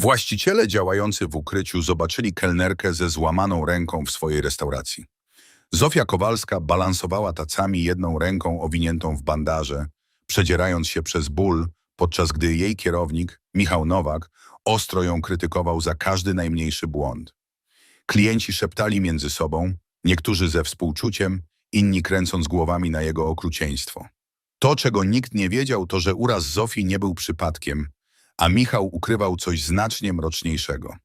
Właściciele działający w ukryciu zobaczyli kelnerkę ze złamaną ręką w swojej restauracji. Zofia Kowalska balansowała tacami jedną ręką owiniętą w bandaże, przedzierając się przez ból, podczas gdy jej kierownik, Michał Nowak, ostro ją krytykował za każdy najmniejszy błąd. Klienci szeptali między sobą, niektórzy ze współczuciem, inni kręcąc głowami na jego okrucieństwo. To, czego nikt nie wiedział, to, że uraz Zofii nie był przypadkiem, a Michał ukrywał coś znacznie mroczniejszego.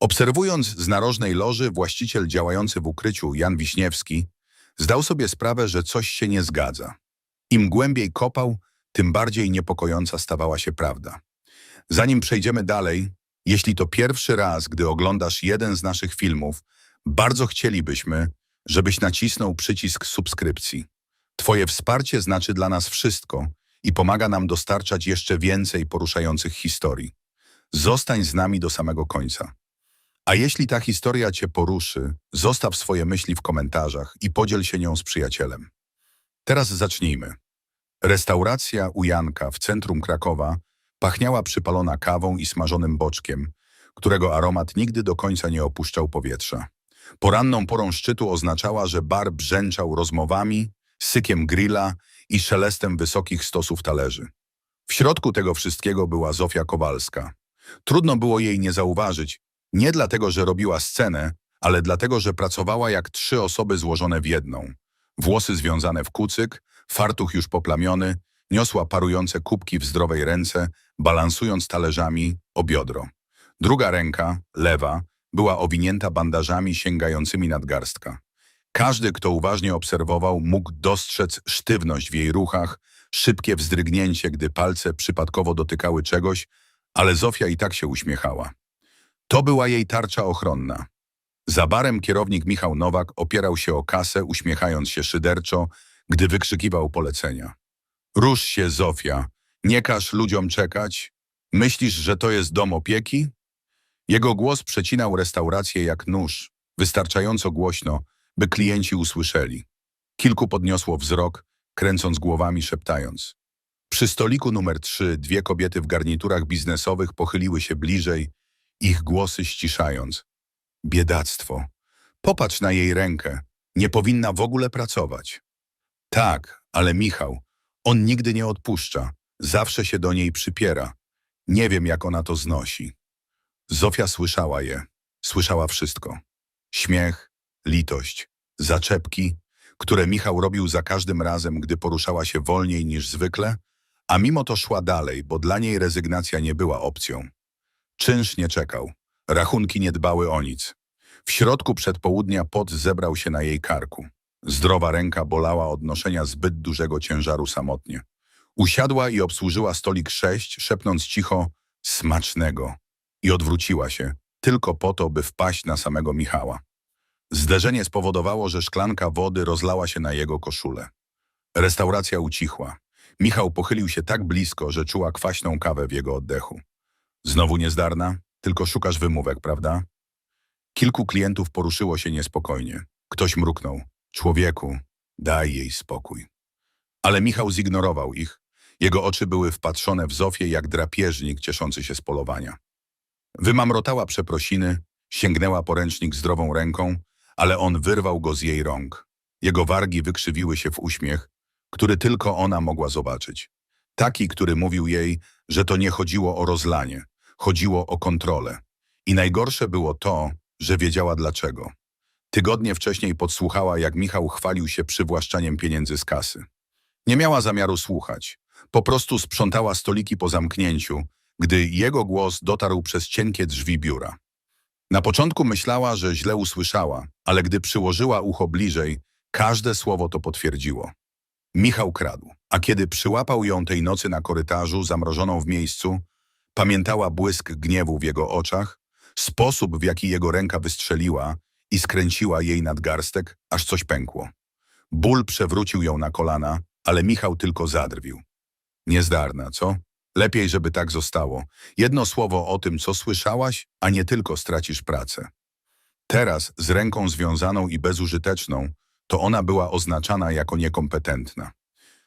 Obserwując z narożnej loży, właściciel działający w ukryciu, Jan Wiśniewski, zdał sobie sprawę, że coś się nie zgadza. Im głębiej kopał, tym bardziej niepokojąca stawała się prawda. Zanim przejdziemy dalej, jeśli to pierwszy raz, gdy oglądasz jeden z naszych filmów, bardzo chcielibyśmy, żebyś nacisnął przycisk subskrypcji. Twoje wsparcie znaczy dla nas wszystko i pomaga nam dostarczać jeszcze więcej poruszających historii. Zostań z nami do samego końca. A jeśli ta historia Cię poruszy, zostaw swoje myśli w komentarzach i podziel się nią z przyjacielem. Teraz zacznijmy. Restauracja u Janka w centrum Krakowa pachniała przypalona kawą i smażonym boczkiem, którego aromat nigdy do końca nie opuszczał powietrza. Poranną porą szczytu oznaczała, że bar brzęczał rozmowami, sykiem grilla i szelestem wysokich stosów talerzy. W środku tego wszystkiego była Zofia Kowalska. Trudno było jej nie zauważyć, nie dlatego, że robiła scenę, ale dlatego, że pracowała jak trzy osoby złożone w jedną. Włosy związane w kucyk, fartuch już poplamiony, niosła parujące kubki w zdrowej ręce, balansując talerzami o biodro. Druga ręka, lewa, była owinięta bandażami sięgającymi nadgarstka. Każdy, kto uważnie obserwował, mógł dostrzec sztywność w jej ruchach, szybkie wzdrygnięcie, gdy palce przypadkowo dotykały czegoś, ale Zofia i tak się uśmiechała. To była jej tarcza ochronna. Za barem kierownik Michał Nowak opierał się o kasę, uśmiechając się szyderczo, gdy wykrzykiwał polecenia. Rusz się, Zofia, nie każ ludziom czekać. Myślisz, że to jest dom opieki? Jego głos przecinał restaurację jak nóż, wystarczająco głośno, by klienci usłyszeli. Kilku podniosło wzrok, kręcąc głowami, szeptając. Przy stoliku numer trzy dwie kobiety w garniturach biznesowych pochyliły się bliżej, ich głosy ściszając. Biedactwo. Popatrz na jej rękę. Nie powinna w ogóle pracować. Tak, ale Michał, on nigdy nie odpuszcza. Zawsze się do niej przypiera. Nie wiem, jak ona to znosi. Zofia słyszała je. Słyszała wszystko. Śmiech, litość, zaczepki, które Michał robił za każdym razem, gdy poruszała się wolniej niż zwykle, a mimo to szła dalej, bo dla niej rezygnacja nie była opcją. Czynsz nie czekał. Rachunki nie dbały o nic. W środku przedpołudnia pot zebrał się na jej karku. Zdrowa ręka bolała od noszenia zbyt dużego ciężaru samotnie. Usiadła i obsłużyła stolik sześć, szepnąc cicho smacznego i odwróciła się, tylko po to, by wpaść na samego Michała. Zderzenie spowodowało, że szklanka wody rozlała się na jego koszulę. Restauracja ucichła. Michał pochylił się tak blisko, że czuła kwaśną kawę w jego oddechu. Znowu niezdarna? Tylko szukasz wymówek, prawda? Kilku klientów poruszyło się niespokojnie. Ktoś mruknął. Człowieku, daj jej spokój. Ale Michał zignorował ich. Jego oczy były wpatrzone w Zofię jak drapieżnik cieszący się z polowania. Wymamrotała przeprosiny, sięgnęła po ręcznik zdrową ręką, ale on wyrwał go z jej rąk. Jego wargi wykrzywiły się w uśmiech, który tylko ona mogła zobaczyć. Taki, który mówił jej, że to nie chodziło o rozlanie, chodziło o kontrolę. I najgorsze było to, że wiedziała dlaczego. Tygodnie wcześniej podsłuchała, jak Michał chwalił się przywłaszczaniem pieniędzy z kasy. Nie miała zamiaru słuchać. Po prostu sprzątała stoliki po zamknięciu, gdy jego głos dotarł przez cienkie drzwi biura. Na początku myślała, że źle usłyszała, ale gdy przyłożyła ucho bliżej, każde słowo to potwierdziło. Michał kradł, a kiedy przyłapał ją tej nocy na korytarzu, zamrożoną w miejscu, pamiętała błysk gniewu w jego oczach, sposób, w jaki jego ręka wystrzeliła i skręciła jej nadgarstek, aż coś pękło. Ból przewrócił ją na kolana, ale Michał tylko zadrwił. Niezdarna, co? Lepiej, żeby tak zostało. Jedno słowo o tym, co słyszałaś, a nie tylko stracisz pracę. Teraz, z ręką związaną i bezużyteczną, to ona była oznaczana jako niekompetentna.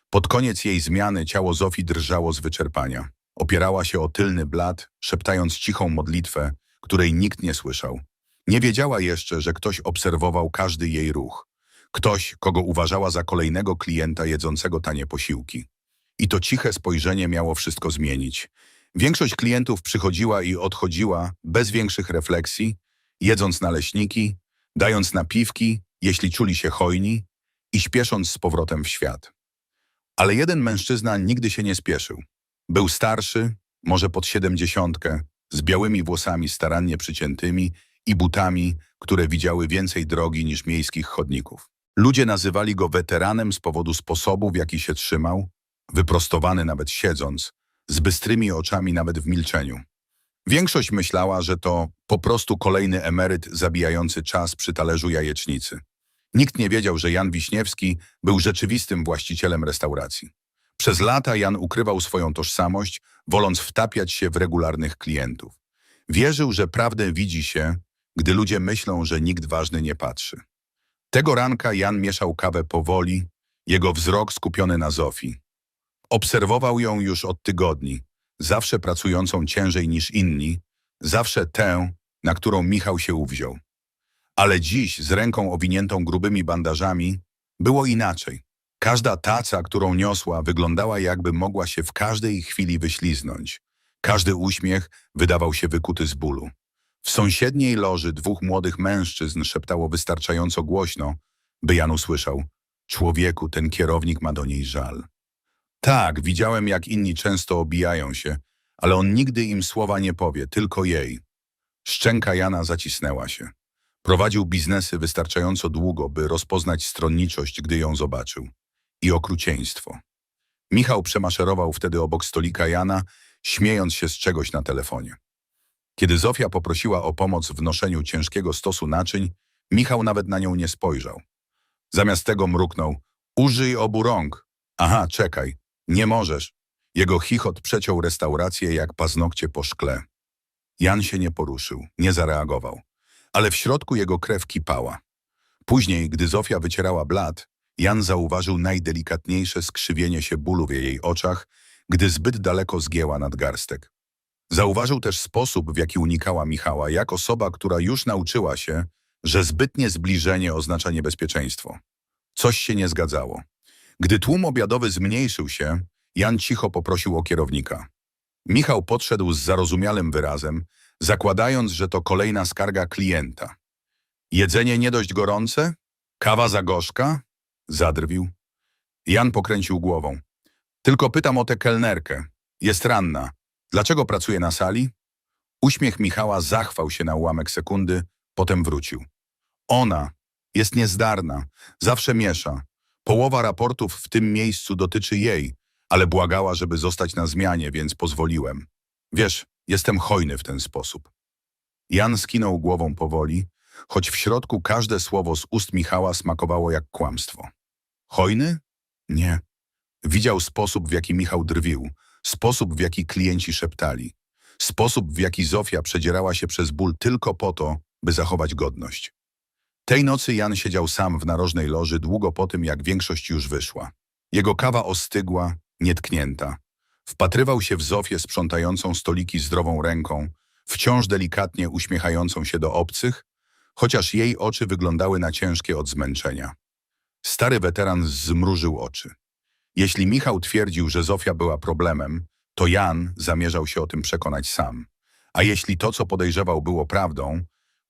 Pod koniec jej zmiany ciało Zofii drżało z wyczerpania. Opierała się o tylny blat, szeptając cichą modlitwę, której nikt nie słyszał. Nie wiedziała jeszcze, że ktoś obserwował każdy jej ruch. Ktoś, kogo uważała za kolejnego klienta jedzącego tanie posiłki. I to ciche spojrzenie miało wszystko zmienić. Większość klientów przychodziła i odchodziła bez większych refleksji, jedząc naleśniki, dając napiwki, jeśli czuli się hojni i śpiesząc z powrotem w świat. Ale jeden mężczyzna nigdy się nie spieszył. Był starszy, może pod siedemdziesiątkę, z białymi włosami starannie przyciętymi i butami, które widziały więcej drogi niż miejskich chodników. Ludzie nazywali go weteranem z powodu sposobu, w jaki się trzymał, wyprostowany nawet siedząc, z bystrymi oczami nawet w milczeniu. Większość myślała, że to po prostu kolejny emeryt zabijający czas przy talerzu jajecznicy. Nikt nie wiedział, że Jan Wiśniewski był rzeczywistym właścicielem restauracji. Przez lata Jan ukrywał swoją tożsamość, woląc wtapiać się w regularnych klientów. Wierzył, że prawdę widzi się, gdy ludzie myślą, że nikt ważny nie patrzy. Tego ranka Jan mieszał kawę powoli, jego wzrok skupiony na Zofii. Obserwował ją już od tygodni, zawsze pracującą ciężej niż inni, zawsze tę, na którą Michał się uwziął. Ale dziś, z ręką owiniętą grubymi bandażami, było inaczej. Każda taca, którą niosła, wyglądała jakby mogła się w każdej chwili wyśliznąć. Każdy uśmiech wydawał się wykuty z bólu. W sąsiedniej loży dwóch młodych mężczyzn szeptało wystarczająco głośno, by Jan usłyszał. Człowieku, ten kierownik ma do niej żal. Tak, widziałem, jak inni często obijają się, ale on nigdy im słowa nie powie, tylko jej. Szczęka Jana zacisnęła się. Prowadził biznesy wystarczająco długo, by rozpoznać stronniczość, gdy ją zobaczył. I okrucieństwo. Michał przemaszerował wtedy obok stolika Jana, śmiejąc się z czegoś na telefonie. Kiedy Zofia poprosiła o pomoc w noszeniu ciężkiego stosu naczyń, Michał nawet na nią nie spojrzał. Zamiast tego mruknął. Użyj obu rąk. Aha, czekaj. Nie możesz. Jego chichot przeciął restaurację jak paznokcie po szkle. Jan się nie poruszył, nie zareagował. Ale w środku jego krew kipała. Później, gdy Zofia wycierała blat, Jan zauważył najdelikatniejsze skrzywienie się bólu w jej oczach, gdy zbyt daleko zgięła nadgarstek. Zauważył też sposób, w jaki unikała Michała, jak osoba, która już nauczyła się, że zbytnie zbliżenie oznacza niebezpieczeństwo. Coś się nie zgadzało. Gdy tłum obiadowy zmniejszył się, Jan cicho poprosił o kierownika. Michał podszedł z zarozumiałym wyrazem, zakładając, że to kolejna skarga klienta. Jedzenie nie dość gorące? Kawa za gorzka? Zadrwił. Jan pokręcił głową. Tylko pytam o tę kelnerkę. Jest ranna. Dlaczego pracuje na sali? Uśmiech Michała zachwał się na ułamek sekundy, potem wrócił. Ona jest niezdarna, zawsze miesza. Połowa raportów w tym miejscu dotyczy jej, ale błagała, żeby zostać na zmianie, więc pozwoliłem. Wiesz, jestem hojny w ten sposób. Jan skinął głową powoli, choć w środku każde słowo z ust Michała smakowało jak kłamstwo. Hojny? Nie. Widział sposób, w jaki Michał drwił, sposób, w jaki klienci szeptali, sposób, w jaki Zofia przedzierała się przez ból tylko po to, by zachować godność. Tej nocy Jan siedział sam w narożnej loży długo po tym, jak większość już wyszła. Jego kawa ostygła, nietknięta. Wpatrywał się w Zofię sprzątającą stoliki zdrową ręką, wciąż delikatnie uśmiechającą się do obcych, chociaż jej oczy wyglądały na ciężkie od zmęczenia. Stary weteran zmrużył oczy. Jeśli Michał twierdził, że Zofia była problemem, to Jan zamierzał się o tym przekonać sam. A jeśli to, co podejrzewał, było prawdą,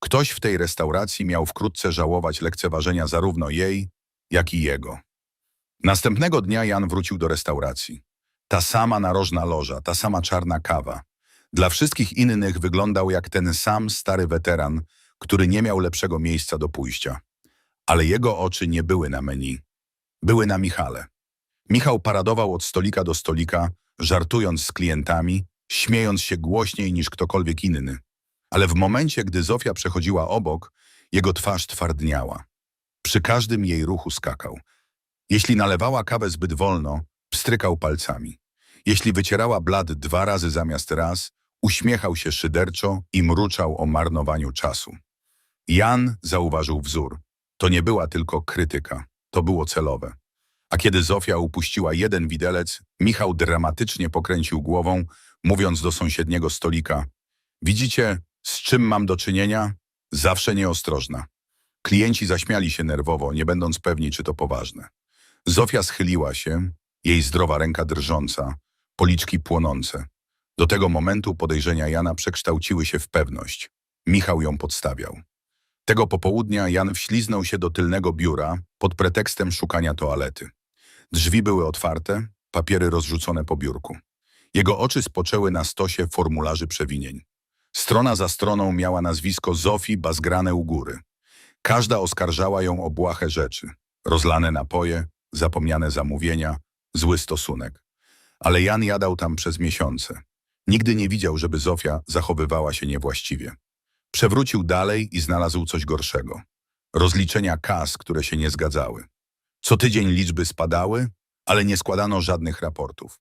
ktoś w tej restauracji miał wkrótce żałować lekceważenia zarówno jej, jak i jego. Następnego dnia Jan wrócił do restauracji. Ta sama narożna loża, ta sama czarna kawa. Dla wszystkich innych wyglądał jak ten sam stary weteran, który nie miał lepszego miejsca do pójścia. Ale jego oczy nie były na menu. Były na Michale. Michał paradował od stolika do stolika, żartując z klientami, śmiejąc się głośniej niż ktokolwiek inny. Ale w momencie, gdy Zofia przechodziła obok, jego twarz twardniała. Przy każdym jej ruchu skakał. Jeśli nalewała kawę zbyt wolno, pstrykał palcami. Jeśli wycierała blat dwa razy zamiast raz, uśmiechał się szyderczo i mruczał o marnowaniu czasu. Jan zauważył wzór. To nie była tylko krytyka, to było celowe. A kiedy Zofia upuściła jeden widelec, Michał dramatycznie pokręcił głową, mówiąc do sąsiedniego stolika Widzicie, z czym mam do czynienia? Zawsze nieostrożna. Klienci zaśmiali się nerwowo, nie będąc pewni, czy to poważne. Zofia schyliła się, jej zdrowa ręka drżąca, policzki płonące. Do tego momentu podejrzenia Jana przekształciły się w pewność. Michał ją podstawiał. Tego popołudnia Jan wśliznął się do tylnego biura pod pretekstem szukania toalety. Drzwi były otwarte, papiery rozrzucone po biurku. Jego oczy spoczęły na stosie formularzy przewinień. Strona za stroną miała nazwisko Zofii Bazgrane u góry. Każda oskarżała ją o błahe rzeczy. Rozlane napoje, zapomniane zamówienia, zły stosunek. Ale Jan jadał tam przez miesiące. Nigdy nie widział, żeby Zofia zachowywała się niewłaściwie. Przewrócił dalej i znalazł coś gorszego. Rozliczenia kas, które się nie zgadzały. Co tydzień liczby spadały, ale nie składano żadnych raportów.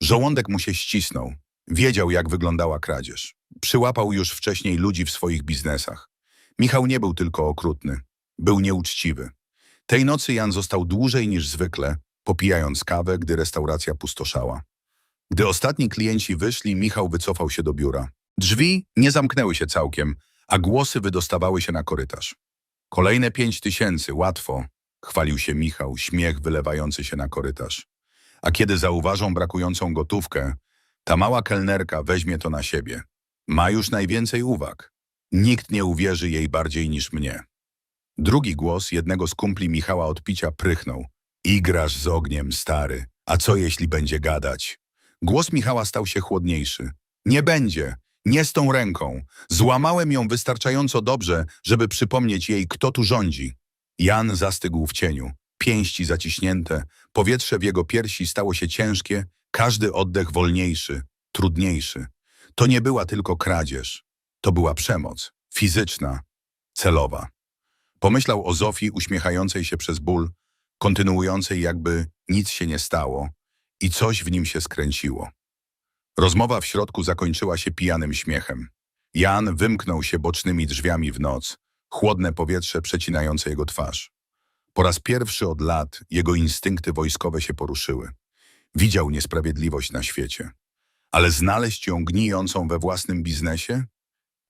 Żołądek mu się ścisnął. Wiedział, jak wyglądała kradzież. Przyłapał już wcześniej ludzi w swoich biznesach. Michał nie był tylko okrutny. Był nieuczciwy. Tej nocy Jan został dłużej niż zwykle, popijając kawę, gdy restauracja pustoszała. Gdy ostatni klienci wyszli, Michał wycofał się do biura. Drzwi nie zamknęły się całkiem, a głosy wydostawały się na korytarz. Kolejne pięć tysięcy, łatwo, chwalił się Michał, śmiech wylewający się na korytarz. A kiedy zauważą brakującą gotówkę, ta mała kelnerka weźmie to na siebie. Ma już najwięcej uwag. Nikt nie uwierzy jej bardziej niż mnie. Drugi głos jednego z kumpli Michała od picia prychnął. Igrasz z ogniem, stary. A co jeśli będzie gadać? Głos Michała stał się chłodniejszy. Nie będzie. Nie z tą ręką. Złamałem ją wystarczająco dobrze, żeby przypomnieć jej, kto tu rządzi. Jan zastygł w cieniu. Pięści zaciśnięte, powietrze w jego piersi stało się ciężkie, każdy oddech wolniejszy, trudniejszy. To nie była tylko kradzież. To była przemoc. Fizyczna, celowa. Pomyślał o Zofii uśmiechającej się przez ból, kontynuującej jakby nic się nie stało i coś w nim się skręciło. Rozmowa w środku zakończyła się pijanym śmiechem. Jan wymknął się bocznymi drzwiami w noc, chłodne powietrze przecinające jego twarz. Po raz pierwszy od lat jego instynkty wojskowe się poruszyły. Widział niesprawiedliwość na świecie. Ale znaleźć ją gnijącą we własnym biznesie?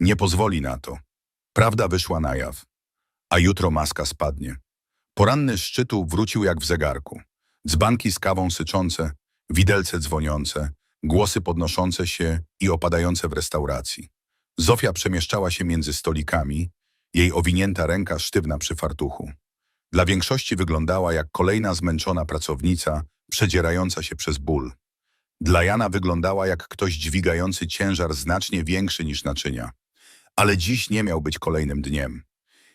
Nie pozwoli na to. Prawda wyszła na jaw. A jutro maska spadnie. Poranny szczytu wrócił jak w zegarku. Dzbanki z kawą syczące, widelce dzwoniące, głosy podnoszące się i opadające w restauracji. Zofia przemieszczała się między stolikami, jej owinięta ręka sztywna przy fartuchu. Dla większości wyglądała jak kolejna zmęczona pracownica, przedzierająca się przez ból. Dla Jana wyglądała jak ktoś dźwigający ciężar znacznie większy niż naczynia. Ale dziś nie miał być kolejnym dniem.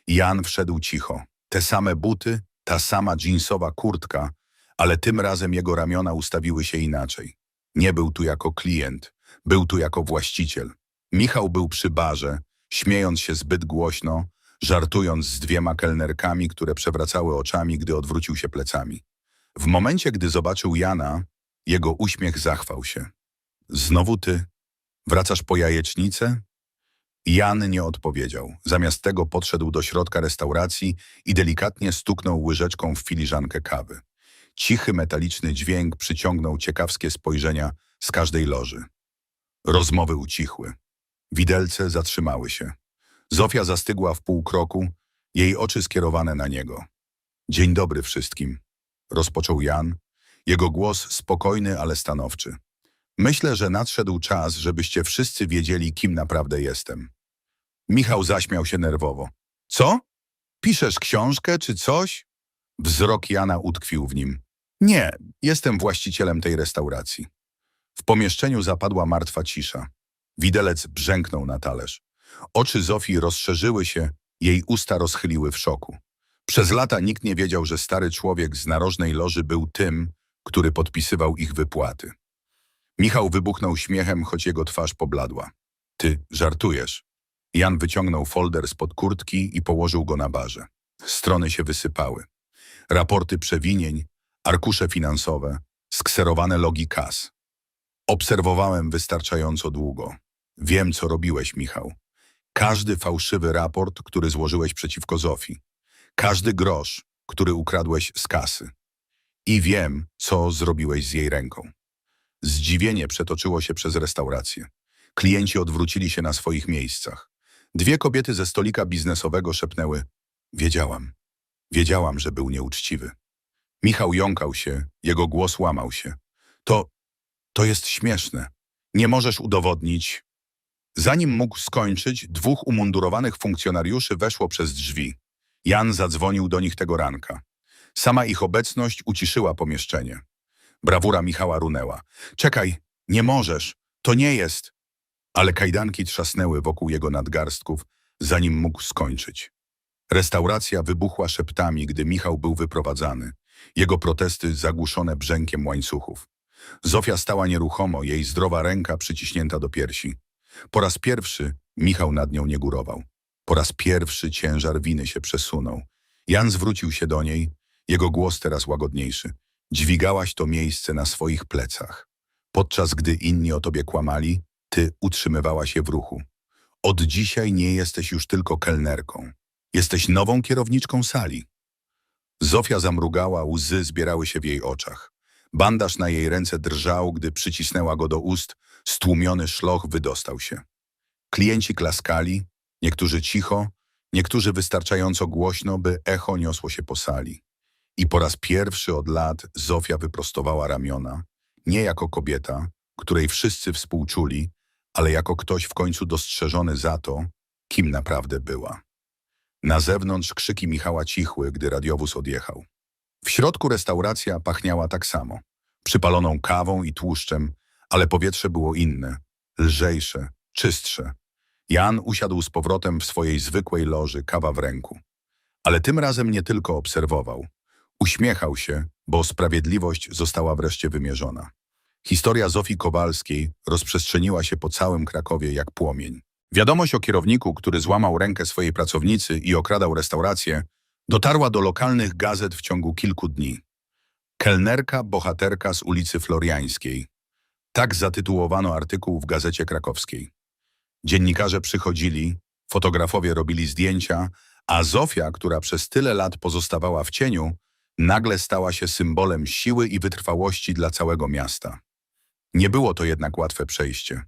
Jan wszedł cicho. Te same buty, ta sama dżinsowa kurtka, ale tym razem jego ramiona ustawiły się inaczej. Nie był tu jako klient, był tu jako właściciel. Michał był przy barze, śmiejąc się zbyt głośno, żartując z dwiema kelnerkami, które przewracały oczami, gdy odwrócił się plecami. W momencie, gdy zobaczył Jana, jego uśmiech zachwał się. Znowu ty? Wracasz po jajecznicę? Jan nie odpowiedział. Zamiast tego podszedł do środka restauracji i delikatnie stuknął łyżeczką w filiżankę kawy. Cichy, metaliczny dźwięk przyciągnął ciekawskie spojrzenia z każdej loży. Rozmowy ucichły. Widelce zatrzymały się. Zofia zastygła w pół kroku, jej oczy skierowane na niego. Dzień dobry wszystkim, rozpoczął Jan, jego głos spokojny, ale stanowczy. Myślę, że nadszedł czas, żebyście wszyscy wiedzieli, kim naprawdę jestem. Michał zaśmiał się nerwowo. Co? Piszesz książkę czy coś? Wzrok Jana utkwił w nim. Nie, jestem właścicielem tej restauracji. W pomieszczeniu zapadła martwa cisza. Widelec brzęknął na talerz. Oczy Zofii rozszerzyły się, jej usta rozchyliły w szoku. Przez lata nikt nie wiedział, że stary człowiek z narożnej loży był tym, który podpisywał ich wypłaty. Michał wybuchnął śmiechem, choć jego twarz pobladła. Ty żartujesz. Jan wyciągnął folder spod kurtki i położył go na barze. Strony się wysypały. Raporty przewinień, arkusze finansowe, skserowane logi kas. Obserwowałem wystarczająco długo. Wiem, co robiłeś, Michał. Każdy fałszywy raport, który złożyłeś przeciwko Zofii. Każdy grosz, który ukradłeś z kasy. I wiem, co zrobiłeś z jej ręką. Zdziwienie przetoczyło się przez restaurację. Klienci odwrócili się na swoich miejscach. Dwie kobiety ze stolika biznesowego szepnęły Wiedziałam. Wiedziałam, że był nieuczciwy. Michał jąkał się, jego głos łamał się. To, to jest śmieszne. Nie możesz udowodnić. Zanim mógł skończyć, dwóch umundurowanych funkcjonariuszy weszło przez drzwi. Jan zadzwonił do nich tego ranka. Sama ich obecność uciszyła pomieszczenie. Brawura Michała runęła. Czekaj, nie możesz, to nie jest. Ale kajdanki trzasnęły wokół jego nadgarstków, zanim mógł skończyć. Restauracja wybuchła szeptami, gdy Michał był wyprowadzany. Jego protesty zagłuszone brzękiem łańcuchów. Zofia stała nieruchomo, jej zdrowa ręka przyciśnięta do piersi. Po raz pierwszy Michał nad nią nie górował. Po raz pierwszy ciężar winy się przesunął. Jan zwrócił się do niej, jego głos teraz łagodniejszy. Dźwigałaś to miejsce na swoich plecach. Podczas gdy inni o tobie kłamali, ty utrzymywałaś je w ruchu. Od dzisiaj nie jesteś już tylko kelnerką. Jesteś nową kierowniczką sali. Zofia zamrugała, łzy zbierały się w jej oczach. Bandaż na jej ręce drżał, gdy przycisnęła go do ust, stłumiony szloch wydostał się. Klienci klaskali, niektórzy cicho, niektórzy wystarczająco głośno, by echo niosło się po sali. I po raz pierwszy od lat Zofia wyprostowała ramiona, nie jako kobieta, której wszyscy współczuli, ale jako ktoś w końcu dostrzeżony za to, kim naprawdę była. Na zewnątrz krzyki Michała cichły, gdy radiowóz odjechał. W środku restauracja pachniała tak samo, przypaloną kawą i tłuszczem, ale powietrze było inne, lżejsze, czystsze. Jan usiadł z powrotem w swojej zwykłej loży, kawa w ręku. Ale tym razem nie tylko obserwował. Uśmiechał się, bo sprawiedliwość została wreszcie wymierzona. Historia Zofii Kowalskiej rozprzestrzeniła się po całym Krakowie jak płomień. Wiadomość o kierowniku, który złamał rękę swojej pracownicy i okradał restaurację, dotarła do lokalnych gazet w ciągu kilku dni. Kelnerka, bohaterka z ulicy Floriańskiej. Tak zatytułowano artykuł w Gazecie Krakowskiej. Dziennikarze przychodzili, fotografowie robili zdjęcia, a Zofia, która przez tyle lat pozostawała w cieniu, nagle stała się symbolem siły i wytrwałości dla całego miasta. Nie było to jednak łatwe przejście.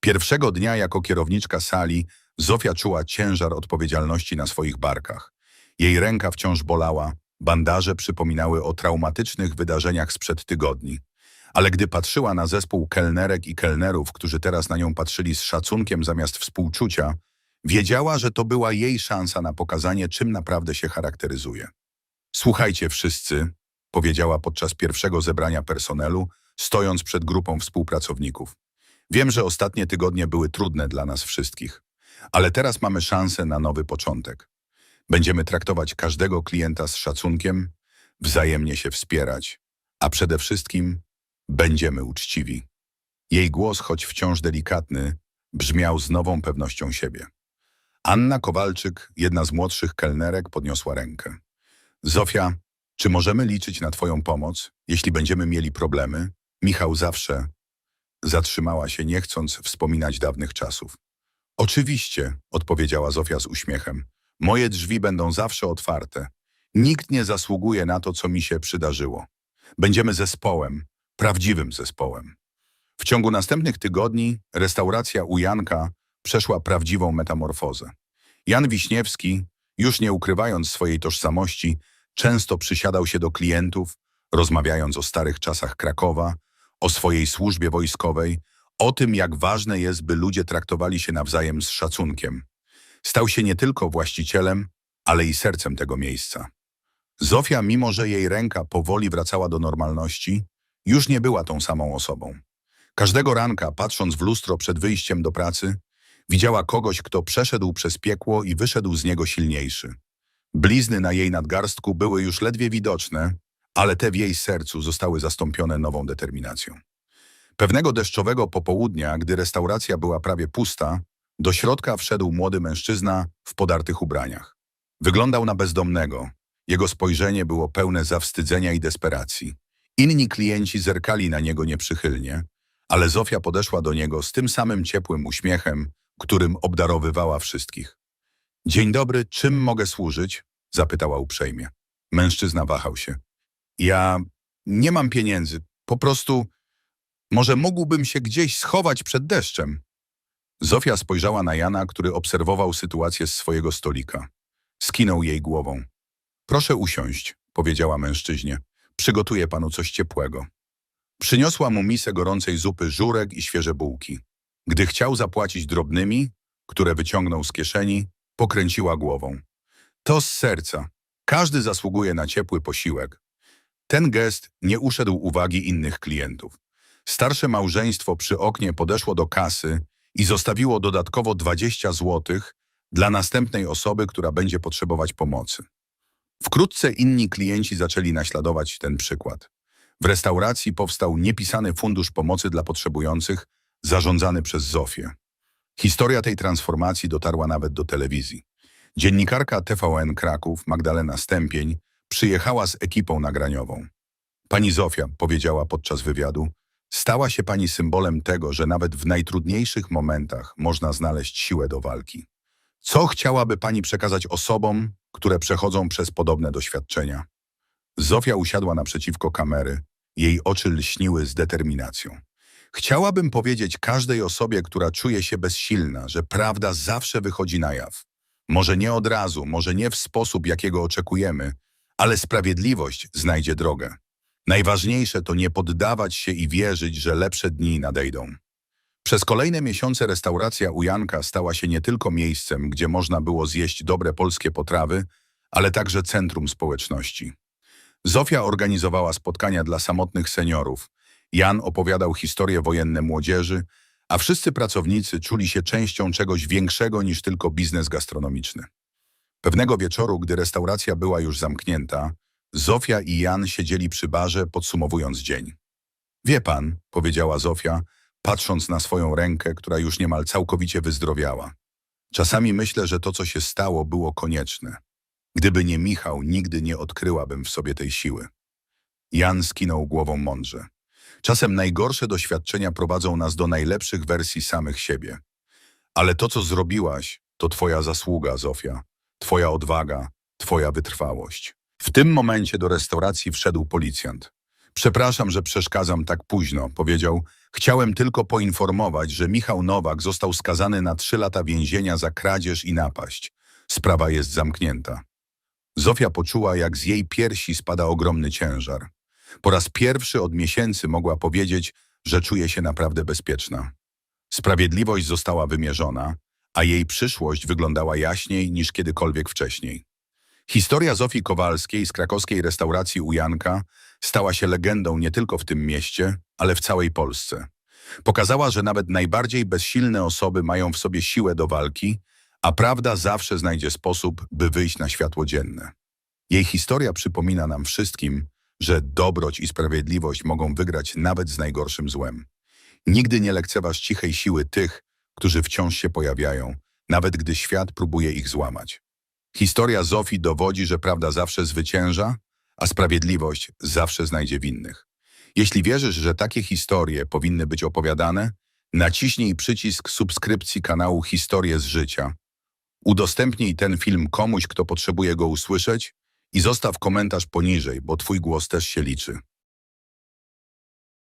Pierwszego dnia jako kierowniczka sali Zofia czuła ciężar odpowiedzialności na swoich barkach. Jej ręka wciąż bolała, bandaże przypominały o traumatycznych wydarzeniach sprzed tygodni. Ale gdy patrzyła na zespół kelnerek i kelnerów, którzy teraz na nią patrzyli z szacunkiem zamiast współczucia, wiedziała, że to była jej szansa na pokazanie, czym naprawdę się charakteryzuje. Słuchajcie wszyscy, powiedziała podczas pierwszego zebrania personelu, stojąc przed grupą współpracowników. Wiem, że ostatnie tygodnie były trudne dla nas wszystkich, ale teraz mamy szansę na nowy początek. Będziemy traktować każdego klienta z szacunkiem, wzajemnie się wspierać, a przede wszystkim będziemy uczciwi. Jej głos, choć wciąż delikatny, brzmiał z nową pewnością siebie. Anna Kowalczyk, jedna z młodszych kelnerek, podniosła rękę. Zofia, czy możemy liczyć na Twoją pomoc, jeśli będziemy mieli problemy? Michał zawsze zatrzymała się, nie chcąc wspominać dawnych czasów. Oczywiście, odpowiedziała Zofia z uśmiechem. Moje drzwi będą zawsze otwarte. Nikt nie zasługuje na to, co mi się przydarzyło. Będziemy zespołem, prawdziwym zespołem. W ciągu następnych tygodni restauracja u Janka przeszła prawdziwą metamorfozę. Jan Wiśniewski, już nie ukrywając swojej tożsamości, często przysiadał się do klientów, rozmawiając o starych czasach Krakowa, o swojej służbie wojskowej, o tym, jak ważne jest, by ludzie traktowali się nawzajem z szacunkiem. Stał się nie tylko właścicielem, ale i sercem tego miejsca. Zofia, mimo że jej ręka powoli wracała do normalności, już nie była tą samą osobą. Każdego ranka, patrząc w lustro przed wyjściem do pracy, widziała kogoś, kto przeszedł przez piekło i wyszedł z niego silniejszy. Blizny na jej nadgarstku były już ledwie widoczne, ale te w jej sercu zostały zastąpione nową determinacją. Pewnego deszczowego popołudnia, gdy restauracja była prawie pusta, do środka wszedł młody mężczyzna w podartych ubraniach. Wyglądał na bezdomnego. Jego spojrzenie było pełne zawstydzenia i desperacji. Inni klienci zerkali na niego nieprzychylnie, ale Zofia podeszła do niego z tym samym ciepłym uśmiechem, którym obdarowywała wszystkich. Dzień dobry, czym mogę służyć? zapytała uprzejmie. Mężczyzna wahał się. Ja, Nie mam pieniędzy. Po prostu może mógłbym się gdzieś schować przed deszczem. Zofia spojrzała na Jana, który obserwował sytuację z swojego stolika. Skinął jej głową. Proszę usiąść, powiedziała mężczyźnie. Przygotuję panu coś ciepłego. Przyniosła mu misę gorącej zupy żurek i świeże bułki. Gdy chciał zapłacić drobnymi, które wyciągnął z kieszeni, pokręciła głową. To z serca. Każdy zasługuje na ciepły posiłek. Ten gest nie uszedł uwagi innych klientów. Starsze małżeństwo przy oknie podeszło do kasy i zostawiło dodatkowo 20 złotych dla następnej osoby, która będzie potrzebować pomocy. Wkrótce inni klienci zaczęli naśladować ten przykład. W restauracji powstał niepisany fundusz pomocy dla potrzebujących, zarządzany przez Zofię. Historia tej transformacji dotarła nawet do telewizji. Dziennikarka TVN Kraków, Magdalena Stępień, przyjechała z ekipą nagraniową. Pani Zofia, powiedziała podczas wywiadu, stała się pani symbolem tego, że nawet w najtrudniejszych momentach można znaleźć siłę do walki. Co chciałaby pani przekazać osobom, które przechodzą przez podobne doświadczenia? Zofia usiadła naprzeciwko kamery. Jej oczy lśniły z determinacją. Chciałabym powiedzieć każdej osobie, która czuje się bezsilna, że prawda zawsze wychodzi na jaw. Może nie od razu, może nie w sposób, jakiego oczekujemy, ale sprawiedliwość znajdzie drogę. Najważniejsze to nie poddawać się i wierzyć, że lepsze dni nadejdą. Przez kolejne miesiące restauracja u Janka stała się nie tylko miejscem, gdzie można było zjeść dobre polskie potrawy, ale także centrum społeczności. Zofia organizowała spotkania dla samotnych seniorów, Jan opowiadał historie wojenne młodzieży, a wszyscy pracownicy czuli się częścią czegoś większego niż tylko biznes gastronomiczny. Pewnego wieczoru, gdy restauracja była już zamknięta, Zofia i Jan siedzieli przy barze, podsumowując dzień. Wie pan, powiedziała Zofia, patrząc na swoją rękę, która już niemal całkowicie wyzdrowiała. Czasami myślę, że to, co się stało, było konieczne. Gdyby nie Michał, nigdy nie odkryłabym w sobie tej siły. Jan skinął głową mądrze. Czasem najgorsze doświadczenia prowadzą nas do najlepszych wersji samych siebie. Ale to, co zrobiłaś, to twoja zasługa, Zofia. Twoja odwaga, twoja wytrwałość. W tym momencie do restauracji wszedł policjant. Przepraszam, że przeszkadzam tak późno, powiedział. Chciałem tylko poinformować, że Michał Nowak został skazany na trzy lata więzienia za kradzież i napaść. Sprawa jest zamknięta. Zofia poczuła, jak z jej piersi spada ogromny ciężar. Po raz pierwszy od miesięcy mogła powiedzieć, że czuje się naprawdę bezpieczna. Sprawiedliwość została wymierzona, a jej przyszłość wyglądała jaśniej niż kiedykolwiek wcześniej. Historia Zofii Kowalskiej z krakowskiej restauracji u Janka stała się legendą nie tylko w tym mieście, ale w całej Polsce. Pokazała, że nawet najbardziej bezsilne osoby mają w sobie siłę do walki, a prawda zawsze znajdzie sposób, by wyjść na światło dzienne. Jej historia przypomina nam wszystkim, że dobroć i sprawiedliwość mogą wygrać nawet z najgorszym złem. Nigdy nie lekceważ cichej siły tych, którzy wciąż się pojawiają, nawet gdy świat próbuje ich złamać. Historia Zofii dowodzi, że prawda zawsze zwycięża, a sprawiedliwość zawsze znajdzie winnych. Jeśli wierzysz, że takie historie powinny być opowiadane, naciśnij przycisk subskrypcji kanału Historie z Życia. Udostępnij ten film komuś, kto potrzebuje go usłyszeć i zostaw komentarz poniżej, bo Twój głos też się liczy.